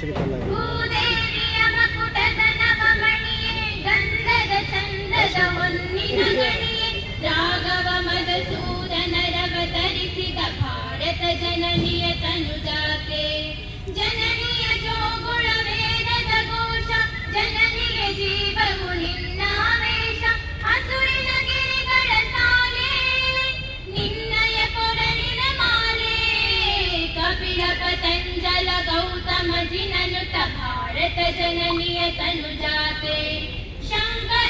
ಶ್ರೀಫಲ नु भारत जननिय तनुजाते शङ्कर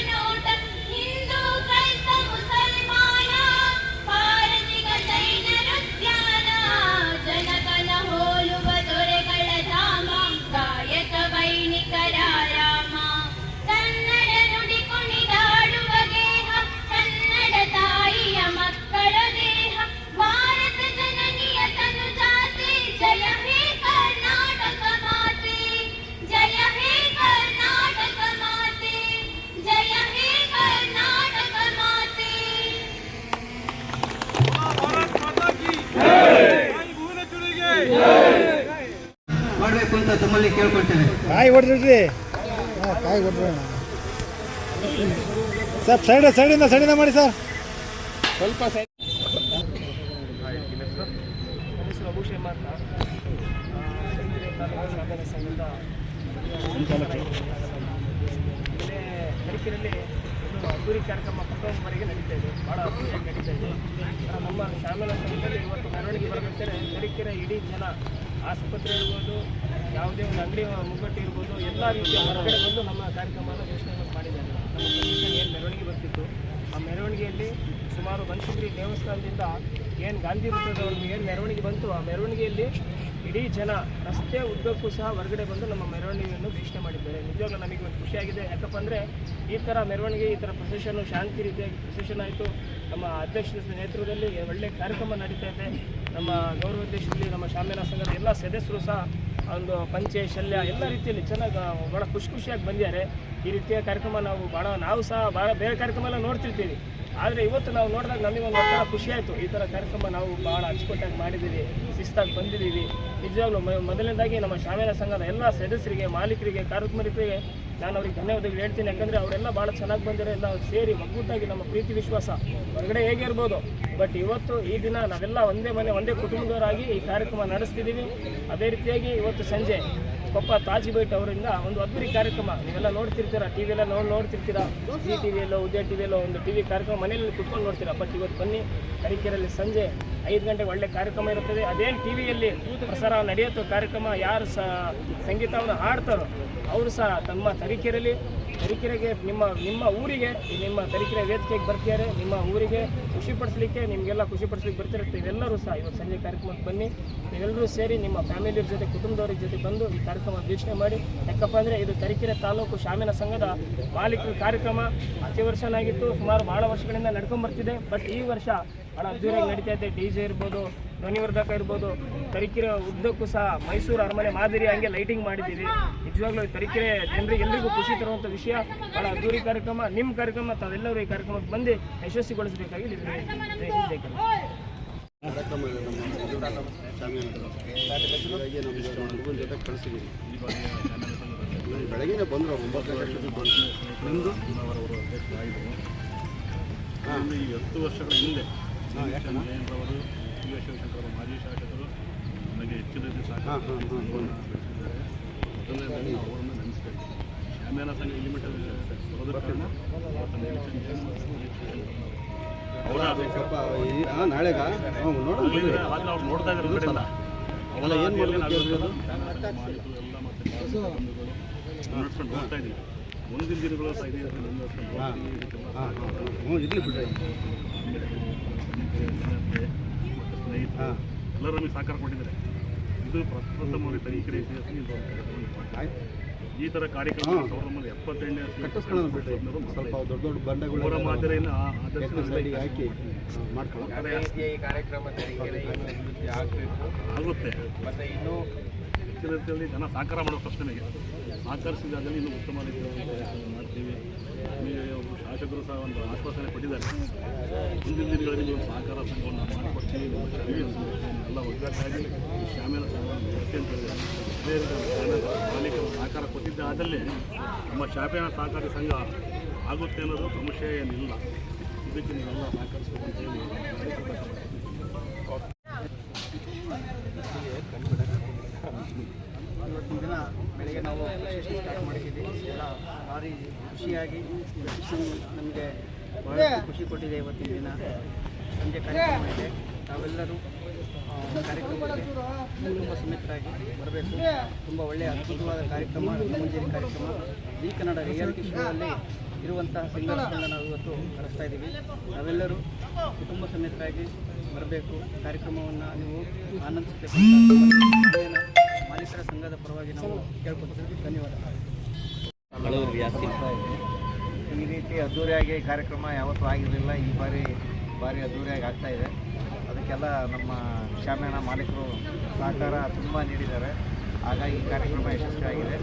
ಮಾಡಬೇಕು ಅಂತ ತಮ್ಮಲ್ಲಿ ಕೇಳ್ಕೊಳ್ತೇನೆ. ಕಾಯಿ ಹೊಡೆದ್ರಿ ಕಾಯಿ ಹೊಡೆದ್ರಿ ಸರ್ ಸೈಡ್ ಸೈಡಿಂದ ಸೈಡಿಂದ ಮಾಡಿ ಸರ್. ಸ್ವಲ್ಪ ಸೈಡ್ ತರೀಕೆರೆಯಲ್ಲಿ ಒಂದು ಅದ್ದೂರಿ ಕಾರ್ಯಕ್ರಮ ಕುಟುಂಬವರೆಗೆ ನಡೀತಾ ಇದೆ ಭಾಳ ಅದ್ದೂರಿಯಾಗಿ ನಡೀತಾ ಇದೆ ನಮ್ಮ ಶಾಮಿಲ ಸಂಘದಲ್ಲಿ ಇವತ್ತು ಮೆರವಣಿಗೆ ಬರಬೇಕಾದ್ರೆ ತರೀಕೆರೆ ಇಡೀ ಜನ ಆಸ್ಪತ್ರೆ ಇರ್ಬೋದು ಯಾವುದೇ ಒಂದು ಅಂಗಡಿ ಮುಗ್ಗಟ್ಟು ಇರ್ಬೋದು, ಎಲ್ಲ ರೀತಿಯ ಹೊರಗಡೆ ಬಂದು ನಮ್ಮ ಕಾರ್ಯಕ್ರಮವನ್ನು ಘೋಷಣೆಯನ್ನು ಮಾಡಿದ್ದಾರೆ. ನಮ್ಮ ಪ್ರದೇಶದಲ್ಲಿ ಏನು ಮೆರವಣಿಗೆ ಬರ್ತಿತ್ತು, ಆ ಮೆರವಣಿಗೆಯಲ್ಲಿ ಸುಮಾರು ಬನಶಂಕರಿ ದೇವಸ್ಥಾನದಿಂದ ಏನು ಗಾಂಧಿ ವೃತ್ತದವರೆಗೂ ಏನು ಮೆರವಣಿಗೆ ಬಂತು, ಆ ಮೆರವಣಿಗೆಯಲ್ಲಿ ಇಡೀ ಜನ ರಸ್ತೆ ಉದ್ದಕ್ಕೂ ಸಹ ಹೊರಗಡೆ ಬಂದು ನಮ್ಮ ಮೆರವಣಿಗೆಯನ್ನು ವೀಕ್ಷಣೆ ಮಾಡಿದ್ದಾರೆ. ನಿಜವಾಗ್ಲೂ ನಮಗೆ ಒಂದು ಖುಷಿಯಾಗಿದೆ ಯಾಕಪ್ಪ ಅಂದರೆ ಈ ಥರ ಮೆರವಣಿಗೆ, ಈ ಥರ ಪ್ರೊಸೆಷನ್ನು ಶಾಂತಿ ರೀತಿಯಾಗಿ ಪ್ರೊಸೆಷನ್ ಆಯಿತು. ನಮ್ಮ ಅಧ್ಯಕ್ಷರ ನೇತೃತ್ವದಲ್ಲಿ ಒಳ್ಳೆ ಕಾರ್ಯಕ್ರಮ ನಡೀತಾ ಇದೆ. ನಮ್ಮ ಗೌರವಾಧ್ಯಕ್ಷರಲ್ಲಿ ನಮ್ಮ ಶಾಮ್ಯನ ಸಂಘದ ಎಲ್ಲ ಸದಸ್ಯರು ಸಹ ಒಂದು ಪಂಚೆ ಶಲ್ಯ ಎಲ್ಲ ರೀತಿಯಲ್ಲಿ ಚೆನ್ನಾಗಿ ಭಾಳ ಖುಷಿ ಖುಷಿಯಾಗಿ ಬಂದಿದ್ದಾರೆ. ಈ ರೀತಿಯ ಕಾರ್ಯಕ್ರಮ ನಾವು ಭಾಳ ನಾವು ಸಹ ಭಾಳ ಬೇರೆ ಕಾರ್ಯಕ್ರಮ ಎಲ್ಲ ನೋಡ್ತಿರ್ತೀವಿ. ಆದರೆ ಇವತ್ತು ನಾವು ನೋಡಿದಾಗ ನಮಗೆ ಒಂದು ಒಂಥರ ಖುಷಿ ಆಯಿತು. ಈ ಥರ ಕಾರ್ಯಕ್ರಮ ನಾವು ಭಾಳ ಅಚ್ಚುಕಟ್ಟಾಗಿ ಮಾಡಿದ್ದೀವಿ, ಶಿಸ್ತಾಗಿ ಬಂದಿದ್ದೀವಿ. ನಿಜವಾಗ್ಲೂ ಮೊದಲನೇದಾಗಿ ನಮ್ಮ ಶಾಮಿಲ ಸಂಘದ ಎಲ್ಲ ಸದಸ್ಯರಿಗೆ, ಮಾಲೀಕರಿಗೆ ಕಾರ್ಮಿಕರಿಗೆ ನಾನು ಅವ್ರಿಗೆ ಧನ್ಯವಾದಗಳು ಹೇಳ್ತೀನಿ. ಯಾಕಂದರೆ ಅವರೆಲ್ಲ ಭಾಳ ಚೆನ್ನಾಗಿ ಬಂದಿರೋ ಎಲ್ಲ ಸೇರಿ ಮಗ್ಗುತ್ತಾಗಿ ನಮ್ಮ ಪ್ರೀತಿ, ವಿಶ್ವಾಸ ಹೊರಗಡೆ ಹೇಗೆ ಇರ್ಬೋದು. ಬಟ್ ಇವತ್ತು ಈ ದಿನ ನಾವೆಲ್ಲ ಒಂದೇ ಮನೆ, ಒಂದೇ ಕುಟುಂಬದವರಾಗಿ ಈ ಕಾರ್ಯಕ್ರಮ ನಡೆಸ್ತಿದ್ದೀವಿ ಅದೇ ರೀತಿಯಾಗಿ ಇವತ್ತು ಸಂಜೆ ಕೊಪ್ಪ ತಾಜಿಬೇಟ್ ಅವರಿಂದ ಒಂದು ಅದ್ಭುತ ಕಾರ್ಯಕ್ರಮ. ನೀವೆಲ್ಲ ನೋಡ್ತಿರ್ತೀರ ಟಿ ವಿಯೆಲ್ಲ ನೋಡಿ ನೋಡ್ತಿರ್ತೀರ? ಸಿ ಟಿ ವಿಯಲ್ಲೋ ಉದಯ ಟಿ ವಿಯಲ್ಲೋ ಒಂದು ಟಿ ವಿ ಕಾರ್ಯಕ್ರಮ ಮನೆಯಲ್ಲಿ ಕುತ್ಕೊಂಡು ನೋಡ್ತೀರಾ? ಬಟ್ ಇವತ್ತು ಬನ್ನಿ, ತರೀಕೆರೆಯಲ್ಲಿ ಸಂಜೆ ಐದು ಗಂಟೆಗೆ ಒಳ್ಳೆ ಕಾರ್ಯಕ್ರಮ ಇರುತ್ತದೆ. ಅದೇನು ಟಿ ವಿಯಲ್ಲಿ ಪ್ರಸಾರ ನಡೆಯುತ್ತೋ ಕಾರ್ಯಕ್ರಮ, ಯಾರು ಸ ಸಂಗೀತವನ್ನು ಹಾಡ್ತಾರೋ, ಅವರು ಸಹ ತಮ್ಮ ತರೀಕೆರೆಯಲ್ಲಿ ತರೀಕೆರೆಗೆ ನಿಮ್ಮ ನಿಮ್ಮ ಊರಿಗೆ, ನಿಮ್ಮ ತರೀಕೆರೆ ವೇದಿಕೆಗೆ ಬರ್ತಿದ್ದಾರೆ, ನಿಮ್ಮ ಊರಿಗೆ ಖುಷಿಪಡಿಸ್ಲಿಕ್ಕೆ ನಿಮಗೆಲ್ಲ ಖುಷಿಪಡಿಸ್ಲಿಕ್ಕೆ ಬರ್ತಿರುತ್ತೆ. ಇವೆಲ್ಲರೂ ಸಹ ಇವತ್ತು ಸಂಜೆ ಕಾರ್ಯಕ್ರಮಕ್ಕೆ ಬನ್ನಿ. ನೀವೆಲ್ಲರೂ ಸೇರಿ ನಿಮ್ಮ ಫ್ಯಾಮಿಲಿಯವ್ರ ಜೊತೆ, ಕುಟುಂಬದವ್ರ ಜೊತೆ ಬಂದು ಈ ಕಾರ್ಯಕ್ರಮ ವೀಕ್ಷಣೆ ಮಾಡಿ. ಯಾಕಪ್ಪ ಅಂದರೆ ಇದು ತರೀಕೆರೆ ತಾಲೂಕು ಶಾಮಿನ ಸಂಘದ ಮಾಲೀಕರ ಕಾರ್ಯಕ್ರಮ. ಅತಿ ವರ್ಷನಾಗಿತ್ತು, ಸುಮಾರು ಭಾಳ ವರ್ಷಗಳಿಂದ ನಡ್ಕೊಂಬರ್ತಿದೆ ಬಟ್ ಈ ವರ್ಷ ಭಾಳ ಅದ್ದೂರಿಯಾಗಿ ನಡೀತಾ ಇದೆ. ಡಿ ಜೆ ಇರ್ಬೋದು ಧ್ವನಿವರ್ಧಕ ಇರ್ಬೋದು ತರೀಕೆರೆ ಉದ್ದಕ್ಕೂ ಸಹ ಮೈಸೂರು ಅರಮನೆ ಮಾದರಿ ಹಂಗೆ ಲೈಟಿಂಗ್ ಮಾಡಿದ್ದೀವಿ. ನಿಜವಾಗ್ಲೂ ತರೀಕೆರೆ ಜನರಿಗೆ ಎಲ್ರಿಗೂ ಖುಷಿ ತರುವಂಥ ವಿಷಯ. ಭಾಳ ಅದ್ದೂರಿ ಕಾರ್ಯಕ್ರಮ ನಿಮ್ಮ ಕಾರ್ಯಕ್ರಮ ತಾವೆಲ್ಲರೂ ಈ ಕಾರ್ಯಕ್ರಮಕ್ಕೆ ಬಂದು ಯಶಸ್ವಿಗೊಳಿಸಬೇಕಾಗಿ ಬೆಳಗ್ಗೆ ಬಂದರು ಒಂಬತ್ತು ಗಂಟೆ ಅಷ್ಟೊತ್ತಿಗೆ ಬಂದರು ನಿಮ್ಮದು ಹಾಂ ಈ ಹತ್ತು ವರ್ಷಗಳ ಹಿಂದೆ ಹಾಂ ಯಾಕಣ್ಣ ಮಾಜಿ ಶಾಸಕರು ನನಗೆ ಹೆಚ್ಚಿನ ಮೊದಲನೇದಾಗಿ ನಾವು ಅವರನ್ನು ನೆನೆಸ್ಬೇಕು. ಶಾಮಿಯಾನ ಸಂಘ ಲಿಮಿಟೆಡ್ ಬರೋದ್ರ ಕಾರಣ ಅವತ್ತನ್ನು ಎಲೆಕ್ಷನ್ ನಾಳೆಗ? ಅವ್ರು ನೋಡ್ತಾ ಇದ್ದಾರೆ ಕಡೆಯಿಂದ. ಅಲ್ಲ ಏನು ಮಾಡ್ಬೇಕು ಎಲ್ಲ ಮತ್ತೆ ಹೋಗ್ತಾ ಇದ್ದೀವಿ ಮುಂದಿನ ದಿನಗಳು ಸಹ ಇದೇ ಹೋಗ್ತೀವಿ. ಇರಲಿ ಬಿಡ್ರಿ. ಹಾಂ ಎಲ್ಲರೂ ನಮಗೆ ಸಹಕಾರ ಕೊಟ್ಟಿದ್ದಾರೆ. ಇದು ಪ್ರಪ್ರಥಮವಾಗಿ ತನಿಖೆ ಈ ಥರ ಕಾರ್ಯಕ್ರಮ ಹಾಂ. ಸಾವಿರದ ಒಂಬೈನೂರ ಎಪ್ಪತ್ತೆಂಟನೇ ಅವರ ಮಾದರಿಯನ್ನು ಆಗುತ್ತೆ. ಮತ್ತೆ ಇನ್ನು ಹೆಚ್ಚಿನ ರೀತಿಯಲ್ಲಿ ಜನ ಸಹಕಾರ ಮಾಡೋ ಪ್ರಶ್ನೆಗೆ ಸಹಕರಿಸಿದಾಗಲೇ ಇನ್ನು ಉತ್ತಮ ರೀತಿಯಲ್ಲಿ ಮಾಡ್ತೀವಿ. ಶಾಸಕರು ಸಹ ಒಂದು ಆಶ್ವಾಸನೆ ಕೊಟ್ಟಿದ್ದಾರೆ. ಮುಂದಿನ ದಿನಗಳಲ್ಲಿ ನೀವು ಸಹಕಾರ ಸಂಘವನ್ನು ಮಾಡಿಕೊಡ್ತೀವಿ. ಎಲ್ಲ ಒಗ್ಗಟ್ಟಾಗಿ ಶಾಮಿಯಾನ ಸಂಘವನ್ನು ಅದೇ ರೀತಿ ಮಾಲೀಕರು ಸಹಕಾರ ಕೊಟ್ಟಿದ್ದ ಆದಲ್ಲಿ ನಮ್ಮ ಶಾಪೇನ ಸಹಕಾರಿ ಸಂಘ ಆಗುತ್ತೆ ಅನ್ನೋದು ಸಮಸ್ಯೆ ಏನಿಲ್ಲ. ಇದಕ್ಕೆ ನೀವೆಲ್ಲ ಸಹಕರಿಸಬೇಕು ಅಂತ ಹೇಳಿ ಇವತ್ತಿನ ದಿನ ಬೆಳಗ್ಗೆ ನಾವು ಸೆಷನ್ ಸ್ಟಾರ್ಟ್ ಮಾಡಿದ್ದೀವಿ. ಎಲ್ಲ ಭಾರಿ ಖುಷಿಯಾಗಿ ನಮಗೆ ಭಾಳ ಖುಷಿ ಕೊಟ್ಟಿದೆ ಇವತ್ತಿನ ದಿನ. ಸಂಜೆ ಕಾರ್ಯಕ್ರಮ ಇದೆ. ತಾವೆಲ್ಲರೂ ಕಾರ್ಯಕ್ರಮದಲ್ಲಿ ಕುಟುಂಬ ಸಮೇತರಾಗಿ ಬರಬೇಕು. ತುಂಬ ಒಳ್ಳೆಯ ಅದ್ಭುತವಾದ ಕಾರ್ಯಕ್ರಮ ಮುಂಜಾನೆ ಕಾರ್ಯಕ್ರಮ. ಈ ಕನ್ನಡ ರಿಯಾಲಿಟಿ ಶೋನಲ್ಲಿ ಇರುವಂತಹ ಸಿಂಗರ್ಸ್ಗಳನ್ನ ನಾವು ಇವತ್ತು ಕರೆಸ್ತಾ ಇದ್ದೀವಿ. ನಾವೆಲ್ಲರೂ ಕುಟುಂಬ ಸಮೇತರಾಗಿ ಬರಬೇಕು. ಕಾರ್ಯಕ್ರಮವನ್ನು ನೀವು ಆನಂದಿಸಬೇಕು ಮಾಲೀಕರ ಸಂಘದ ಪರವಾಗಿ ನಾವು ಕೇಳ್ಕೊತೀವಿ ಧನ್ಯವಾದ. ಈ ರೀತಿ ಅದ್ದೂರಿಯಾಗಿ ಕಾರ್ಯಕ್ರಮ ಯಾವತ್ತೂ ಆಗಿರಲಿಲ್ಲ. ಈ ಬಾರಿ ಭಾರಿ ಅದ್ದೂರಿಯಾಗಿ ಆಗ್ತಾ ಇದೆ. ಅದಕ್ಕೆಲ್ಲ ನಮ್ಮ ಶಾಮಿಯಾನ ಮಾಲೀಕರು ಸಹಕಾರ ತುಂಬ ನೀಡಿದ್ದಾರೆ. ಹಾಗಾಗಿ ಈ ಕಾರ್ಯಕ್ರಮ ಯಶಸ್ವಿಯಾಗಿದೆ.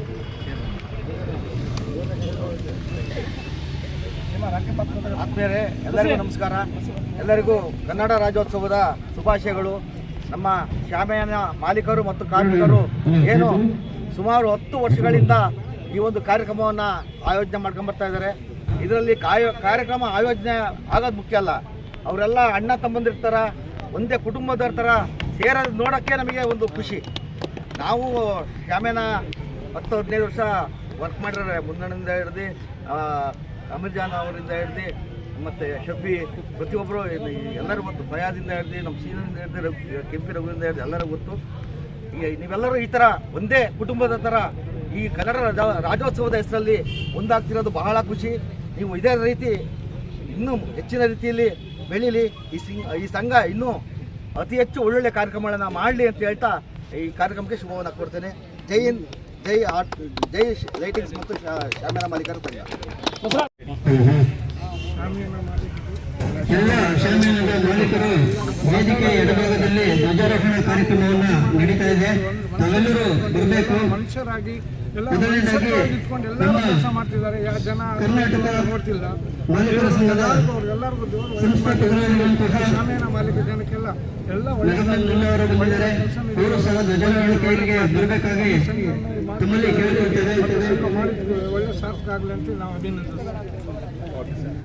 ಆತ್ಮೀಯರೇ ಎಲ್ಲರಿಗೂ ನಮಸ್ಕಾರ. ಎಲ್ಲರಿಗೂ ಕನ್ನಡ ರಾಜ್ಯೋತ್ಸವದ ಶುಭಾಶಯಗಳು. ನಮ್ಮ ಶಾಮಿಯಾನ ಮಾಲೀಕರು ಮತ್ತು ಕಾರ್ಮಿಕರು ಏನು ಸುಮಾರು ಹತ್ತು ವರ್ಷಗಳಿಂದ ಈ ಒಂದು ಕಾರ್ಯಕ್ರಮವನ್ನು ಆಯೋಜನೆ ಮಾಡ್ಕೊಂಡು ಬರ್ತಾ ಇದ್ದಾರೆ. ಇದರಲ್ಲಿ ಕಾಯ ಕಾರ್ಯಕ್ರಮ ಆಯೋಜನೆ ಆಗೋದು ಮುಖ್ಯ ಅಲ್ಲ. ಅವರೆಲ್ಲ ಅಣ್ಣ ತಮ್ಮಂದಿರ್ತಾರ ಒಂದೇ ಕುಟುಂಬದವ್ರ ಥರ ಸೇರೋದು ನೋಡೋಕ್ಕೆ ನಮಗೆ ಒಂದು ಖುಷಿ. ನಾವು ಶಾಮಿಯಾನ ಹತ್ತು ಹದಿನೈದು ವರ್ಷ ವರ್ಕ್ ಮಾಡಿದ್ರೆ ಮುನ್ನಣಿಂದ ಹಿಡ್ದು ಅಮಿರ್ಜಾನ್ ಅವರಿಂದ ಹಿಡ್ದು ಮತ್ತು ಶಫಿ ಪ್ರತಿಯೊಬ್ಬರು ಎಲ್ಲರೂ ಗೊತ್ತು ಭಯದಿಂದ ಹಿಡಿದು ನಮ್ಮ ಸೀನಿಂದ ಹಿಡಿದು ಕೆಂಪಿ ರಘುವಿಂದ ಹಿಡಿದು ಎಲ್ಲರೂ ಗೊತ್ತು ಈಗ ನೀವೆಲ್ಲರೂ ಈ ಥರ ಒಂದೇ ಕುಟುಂಬದ ಥರ ಈ ಕನ್ನಡ ರಾಜ- ರಾಜ್ಯೋತ್ಸವದ ಹೆಸರಲ್ಲಿ ಒಂದಾಗ್ತಿರೋದು ಬಹಳ ಖುಷಿ ನೀವು ಇದೇ ರೀತಿ ಇನ್ನೂ ಹೆಚ್ಚಿನ ರೀತಿಯಲ್ಲಿ ಬೆಳೀಲಿ ಈ ಸಿಂಗ್ ಈ ಸಂಘ ಇನ್ನೂ ಅತಿ ಹೆಚ್ಚು ಒಳ್ಳೊಳ್ಳೆ ಕಾರ್ಯಕ್ರಮಗಳನ್ನು ಮಾಡಲಿ ಅಂತ ಹೇಳ್ತಾ ಈ ಕಾರ್ಯಕ್ರಮಕ್ಕೆ ಶುಭವನ್ನು ಕೊಡ್ತೇನೆ ಜೈ ಹಿಂದ್ ಜೈ ಆರ್ಟ್ ಜೈ ಲೈಟಿಂಗ್ಸ್ ಮತ್ತು ಶಾಮಿಯಾನ ಮಾಲೀಕರ ಸಂಘ ಎಲ್ಲ ಶಾಮಿಯಾನದ ಮಾಲೀಕರು ವೇದಿಕೆ ಎಡಭಾಗದಲ್ಲಿ ಧ್ವಜಾರೋಹಣ ಕಾರ್ಯಕ್ರಮವನ್ನ ನಡೀತಾ ಇದೆ. ತಾವೆಲ್ಲರೂ ಬರಬೇಕು. ಮನುಷ್ಯರಾಗಿ ಕರ್ನಾಟಕ ನೋಡ್ತಿಲ್ಲ ಮಾಲೀಕರ ಸಂಘದ ಎಲ್ಲರಿಗೂ ದೇವರು ಸಂಸ್ಥಾಪಕರಾಗಿರುವಂತಹ ಶಾಮಿಯಾನ ಮಾಲೀಕ ಜನಕ್ಕೆಲ್ಲ ಎಲ್ಲ ಮೆಹಮದ್ ಮುಲ್ಲಾ ಅವರು ಬಂದಿದ್ದಾರೆ. ಅವರು ಸಹ ಧ್ವಜಾರೋಹಣೆಗೆ ಬರಬೇಕಾಗಿ ತಮ್ಮಲ್ಲಿ ಕೇಳಿಕೊಳ್ತೇವೆ ಒಳ್ಳೆ ಸಾರ್ಥಕ ಆಗಲಿ ಅಂತ ನಾವು ಅಭಿನಂದಿಸ್ತೀವಿ.